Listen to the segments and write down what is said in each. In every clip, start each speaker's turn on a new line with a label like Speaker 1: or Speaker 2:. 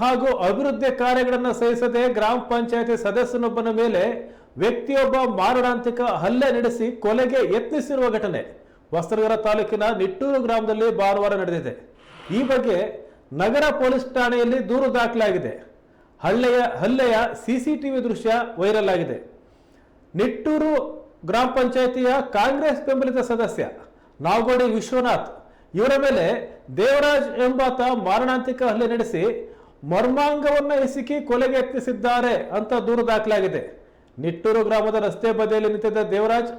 Speaker 1: ಹಾಗೂ ಅಭಿವೃದ್ಧಿ ಕಾರ್ಯಗಳನ್ನು ಸಹಿಸದೆ ಗ್ರಾಮ ಪಂಚಾಯತಿ ಸದಸ್ಯನೊಬ್ಬನ ಮೇಲೆ ವ್ಯಕ್ತಿಯೊಬ್ಬ ಮಾರಣಾಂತಿಕ ಹಲ್ಲೆ ನಡೆಸಿ ಕೊಲೆಗೆ ಯತ್ನಿಸಿರುವ ಘಟನೆ ವಸ್ತ್ರಗರ ತಾಲೂಕಿನ ನಿಟ್ಟೂರು ಗ್ರಾಮದಲ್ಲಿ ಭಾನುವಾರ ನಡೆದಿದೆ. ಈ ಬಗ್ಗೆ ನಗರ ಪೊಲೀಸ್ ಠಾಣೆಯಲ್ಲಿ ದೂರು ದಾಖಲಾಗಿದೆ. ಹಳ್ಳೆಯ ಹಲ್ಲೆಯ ಸಿಸಿಟಿವಿ ದೃಶ್ಯ ವೈರಲ್ ಆಗಿದೆ. ನಿಟ್ಟೂರು ಗ್ರಾಮ ಪಂಚಾಯಿತಿಯ ಕಾಂಗ್ರೆಸ್ ಬೆಂಬಲಿತ ಸದಸ್ಯ ನಾಗೋಡಿ ವಿಶ್ವನಾಥ್ ಇವರ ಮೇಲೆ ದೇವರಾಜ್ ಎಂಬಾತ ಮಾರಣಾಂತಿಕ ಹಲ್ಲೆ ನಡೆಸಿ ಮರ್ಮಾಂಗವನ್ನ ಎಸಕಿ ಕೊಲೆಗೆ ಯತ್ನಿಸಿದ್ದಾರೆ ಅಂತ ದೂರು ದಾಖಲಾಗಿದೆ. ನಿಟ್ಟೂರು ಗ್ರಾಮದ ರಸ್ತೆ ಬದಿಯಲ್ಲಿ ನಿಂತಿದ್ದ ದೇವರಾಜ್,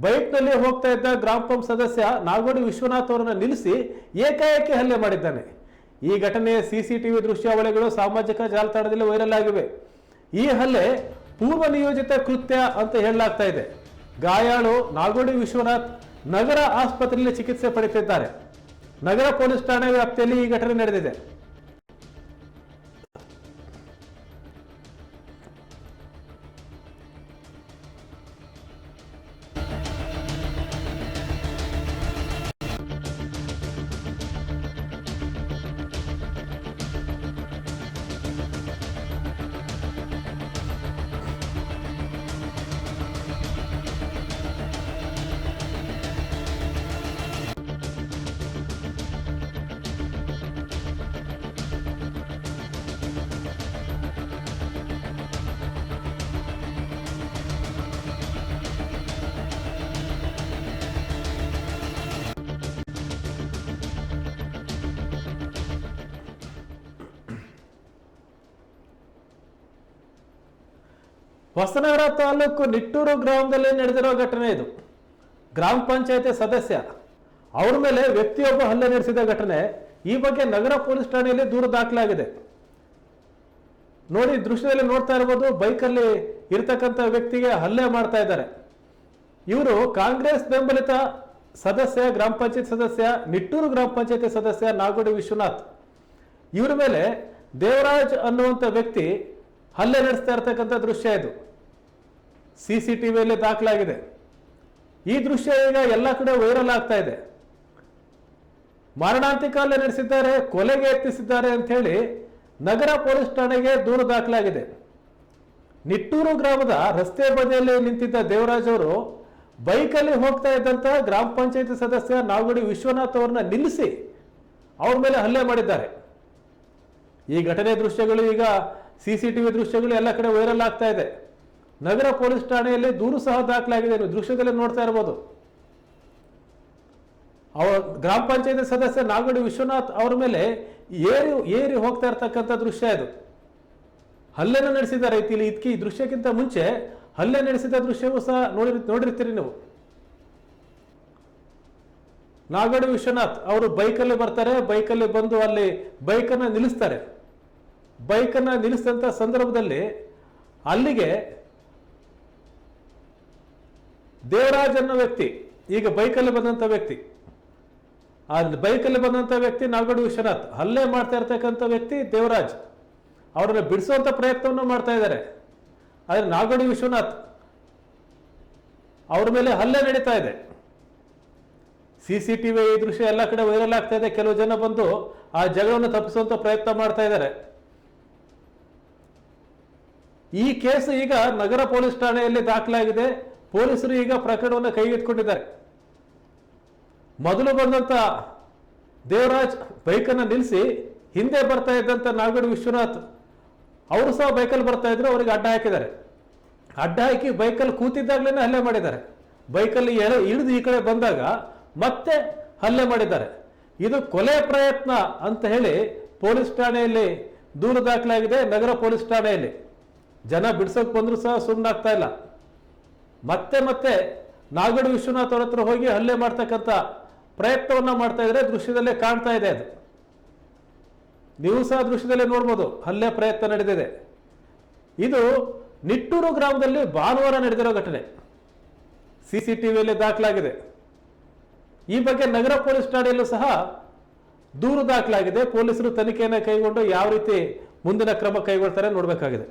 Speaker 1: ಬೈಕ್ನಲ್ಲಿ ಹೋಗ್ತಾ ಇದ್ದ ಗ್ರಾಮ ಪಂಪ್ ಸದಸ್ಯ ನಾಗೋಡಿ ವಿಶ್ವನಾಥ್ ಅವರನ್ನು ನಿಲ್ಲಿಸಿ ಏಕಾಏಕಿ ಹಲ್ಲೆ ಮಾಡಿದ್ದಾನೆ. ಈ ಘಟನೆಯ ಸಿಸಿಟಿವಿ ದೃಶ್ಯಾವಳಿಗಳು ಸಾಮಾಜಿಕ ಜಾಲತಾಣದಲ್ಲಿ ವೈರಲ್ ಆಗಿವೆ. ಈ ಹಲ್ಲೆ ಪೂರ್ವ ನಿಯೋಜಿತ ಕೃತ್ಯ ಅಂತ ಹೇಳಲಾಗ್ತಾ ಇದೆ. ಗಾಯಾಳು ನಾಗೋಡಿ ವಿಶ್ವನಾಥ್ ನಗರ ಆಸ್ಪತ್ರೆಯಲ್ಲಿ ಚಿಕಿತ್ಸೆ ಪಡೆಯುತ್ತಿದ್ದಾರೆ. ನಗರ ಪೊಲೀಸ್ ಠಾಣೆ ವ್ಯಾಪ್ತಿಯಲ್ಲಿ ಈ ಘಟನೆ ನಡೆದಿದೆ. ಹೊಸನಗರ ತಾಲೂಕು ನಿಟ್ಟೂರು ಗ್ರಾಮದಲ್ಲಿ ನಡೆದಿರುವ ಘಟನೆ ಇದು. ಗ್ರಾಮ ಪಂಚಾಯತಿ ಸದಸ್ಯ, ಅವ್ರ ಮೇಲೆ ವ್ಯಕ್ತಿಯೊಬ್ಬ ಹಲ್ಲೆ ನಡೆಸಿದ ಘಟನೆ ಈ ಬಗ್ಗೆ ನಗರ ಪೊಲೀಸ್ ಠಾಣೆಯಲ್ಲಿ ದೂರು ದಾಖಲಾಗಿದೆ. ನೋಡಿ, ದೃಶ್ಯದಲ್ಲಿ ನೋಡ್ತಾ ಇರ್ಬೋದು, ಬೈಕಲ್ಲಿ ಇರ್ತಕ್ಕಂಥ ವ್ಯಕ್ತಿಗೆ ಹಲ್ಲೆ ಮಾಡ್ತಾ ಇದ್ದಾರೆ. ಇವರು ಕಾಂಗ್ರೆಸ್ ಬೆಂಬಲಿತ ಸದಸ್ಯ, ಗ್ರಾಮ ಪಂಚಾಯತ್ ಸದಸ್ಯ, ನಿಟ್ಟೂರು ಗ್ರಾಮ ಪಂಚಾಯತಿ ಸದಸ್ಯ ನಾಗೋಡಿ ವಿಶ್ವನಾಥ್. ಇವರ ಮೇಲೆ ದೇವರಾಜ್ ಅನ್ನುವಂಥ ವ್ಯಕ್ತಿ ಹಲ್ಲೆ ನಡೆಸ್ತಾ ಇರ್ತಕ್ಕಂಥ ದೃಶ್ಯ ಇದು. ಸಿ ಸಿ ಟಿ ವಿಯಲ್ಲಿ ದಾಖಲಾಗಿದೆ. ಈ ದೃಶ್ಯ ಈಗ ಎಲ್ಲ ಕಡೆ ವೈರಲ್ ಆಗ್ತಾ ಇದೆ. ಮಾರಣಾಂತಿಕ ನಡೆಸಿದ್ದಾರೆ, ಕೊಲೆಗೆ ಯತ್ನಿಸಿದ್ದಾರೆ ಅಂತ ಹೇಳಿ ನಗರ ಪೊಲೀಸ್ ಠಾಣೆಗೆ ದೂರು ದಾಖಲಾಗಿದೆ. ನಿಟ್ಟೂರು ಗ್ರಾಮದ ರಸ್ತೆ ಬದಿಯಲ್ಲಿ ನಿಂತಿದ್ದ ದೇವರಾಜ್ ಅವರು ಬೈಕಲ್ಲಿ ಹೋಗ್ತಾ ಇದ್ದಂತ ಗ್ರಾಮ ಪಂಚಾಯತಿ ಸದಸ್ಯ ನಾಗುಡಿ ವಿಶ್ವನಾಥ್ ಅವರನ್ನ ನಿಲ್ಲಿಸಿ ಅವ್ರ ಮೇಲೆ ಹಲ್ಲೆ ಮಾಡಿದ್ದಾರೆ. ಈ ಘಟನೆ ದೃಶ್ಯಗಳು ಈಗ ಸಿ ಸಿ ಟಿವಿ ದೃಶ್ಯಗಳು ಎಲ್ಲ ಕಡೆ ವೈರಲ್ ಆಗ್ತಾ ಇದೆ. ನಗರ ಪೊಲೀಸ್ ಠಾಣೆಯಲ್ಲಿ ದೂರು ಸಹ ದಾಖಲಾಗಿದೆ ನೀವು ದೃಶ್ಯದಲ್ಲಿ ನೋಡ್ತಾ ಇರ್ಬೋದು. ಅವ ಗ್ರಾಮ ಪಂಚಾಯತಿ ಸದಸ್ಯ ನಾಗಡಿ ವಿಶ್ವನಾಥ್ ಅವರ ಮೇಲೆ ಏರಿ ಏರಿ ಹೋಗ್ತಾ ಇರ್ತಕ್ಕಂಥ ದೃಶ್ಯ ಇದು. ಹಲ್ಲೆನ ನಡೆಸಿದ ಇಲ್ಲಿ ಇದಕ್ಕೆ ಈ ದೃಶ್ಯಕ್ಕಿಂತ ಮುಂಚೆ ಹಲ್ಲೆ ನಡೆಸಿದ ದೃಶ್ಯವೂ ಸಹ ನೋಡಿ, ನೋಡಿರ್ತೀರಿ ನೀವು. ನಾಗಡಿ ವಿಶ್ವನಾಥ್ ಅವರು ಬೈಕಲ್ಲಿ ಬರ್ತಾರೆ, ಬೈಕಲ್ಲಿ ಬಂದು ಅಲ್ಲಿ ಬೈಕನ್ನು ನಿಲ್ಲಿಸ್ತಾರೆ. ಬೈಕನ್ನು ನಿಲ್ಲಿಸಿದಂಥ ಸಂದರ್ಭದಲ್ಲಿ ಅಲ್ಲಿಗೆ ದೇವರಾಜ್ ಅನ್ನೋ ವ್ಯಕ್ತಿ, ಈಗ ಬೈಕಲ್ಲಿ ಬಂದಂಥ ವ್ಯಕ್ತಿ. ಆ ಬೈಕಲ್ಲಿ ಬಂದಂಥ ವ್ಯಕ್ತಿ ನಾಲ್ಗಡು ವಿಶ್ವನಾಥ್. ಹಲ್ಲೆ ಮಾಡ್ತಾ ಇರ್ತಕ್ಕಂಥ ವ್ಯಕ್ತಿ ದೇವರಾಜ್. ಅವರನ್ನು ಬಿಡಿಸುವಂಥ ಪ್ರಯತ್ನವನ್ನು ಮಾಡ್ತಾ ಇದ್ದಾರೆ. ಆದರೆ ನಾಗಡಿ ವಿಶ್ವನಾಥ್ ಅವ್ರ ಮೇಲೆ ಹಲ್ಲೆ ನಡೀತಾ ಇದೆ. ಸಿ ಸಿ ಟಿ ವಿ ದೃಶ್ಯ ಎಲ್ಲ ಕಡೆ ವೈರಲ್ ಆಗ್ತಾ ಇದೆ. ಕೆಲವು ಜನ ಬಂದು ಆ ಜಗಳವನ್ನು ತಪ್ಪಿಸುವಂತ ಪ್ರಯತ್ನ ಮಾಡ್ತಾ ಇದ್ದಾರೆ. ಈ ಕೇಸ್ ಈಗ ನಗರ ಪೊಲೀಸ್ ಠಾಣೆಯಲ್ಲಿ ದಾಖಲಾಗಿದೆ. ಪೊಲೀಸರು ಈಗ ಪ್ರಕರಣವನ್ನು ಕೈಗೆತ್ತಿಕೊಂಡಿದ್ದಾರೆ. ಮೊದಲು ಬಂದಂತ ದೇವರಾಜ್ ಬೈಕನ್ನು ನಿಲ್ಲಿಸಿ ಹಿಂದೆ ಬರ್ತಾ ಇದ್ದಂತ ನಾಗಡಿ ವಿಶ್ವನಾಥ್ ಅವರು ಸಹ ಬೈಕಲ್ಲಿ ಬರ್ತಾ ಇದ್ರು, ಅವರಿಗೆ ಅಡ್ಡ ಹಾಕಿದ್ದಾರೆ. ಅಡ್ಡ ಹಾಕಿ ಬೈಕಲ್ಲಿ ಕೂತಿದ್ದಾಗಲೇ ಹಲ್ಲೆ ಮಾಡಿದ್ದಾರೆ. ಬೈಕಲ್ಲಿ ಇಳಿದು ಈ ಕಡೆ ಬಂದಾಗ ಮತ್ತೆ ಹಲ್ಲೆ ಮಾಡಿದ್ದಾರೆ. ಇದು ಕೊಲೆ ಪ್ರಯತ್ನ ಅಂತ ಹೇಳಿ ಪೊಲೀಸ್ ಠಾಣೆಯಲ್ಲಿ ದೂರು ದಾಖಲಾಗಿದೆ, ನಗರ ಪೊಲೀಸ್ ಠಾಣೆಯಲ್ಲಿ. ಜನ ಬಿಡ್ಸೋಕೆ ಬಂದರೂ ಸಹ ಸುಮ್ಮನಾಗ್ತಾ ಇಲ್ಲ. ಮತ್ತೆ ಮತ್ತೆ ನಾಗಡು ವಿಶ್ವನಾಥ್ ಹತ್ರ ಹೋಗಿ ಹಲ್ಲೆ ಮಾಡ್ತಕ್ಕಂಥ ಪ್ರಯತ್ನವನ್ನು ಮಾಡ್ತಾ ಇದ್ರೆ ದೃಶ್ಯದಲ್ಲೇ ಕಾಣ್ತಾ ಇದೆ ಅದು. ನೀವು ಸಹ ದೃಶ್ಯದಲ್ಲೇ ನೋಡ್ಬೋದು, ಹಲ್ಲೆ ಪ್ರಯತ್ನ ನಡೆದಿದೆ. ಇದು ನಿಟ್ಟೂರು ಗ್ರಾಮದಲ್ಲಿ ಭಾನುವಾರ ನಡೆದಿರೋ ಘಟನೆ. ಸಿ ಸಿ ಟಿ ವಿಯಲ್ಲಿ ದಾಖಲಾಗಿದೆ. ಈ ಬಗ್ಗೆ ನಗರ ಪೊಲೀಸ್ ಠಾಣೆಯಲ್ಲೂ ಸಹ ದೂರು ದಾಖಲಾಗಿದೆ. ಪೊಲೀಸರು ತನಿಖೆಯನ್ನು ಕೈಗೊಂಡು ಯಾವ ರೀತಿ ಮುಂದಿನ ಕ್ರಮ ಕೈಗೊಳ್ತಾರೆ ನೋಡಬೇಕಾಗಿದೆ.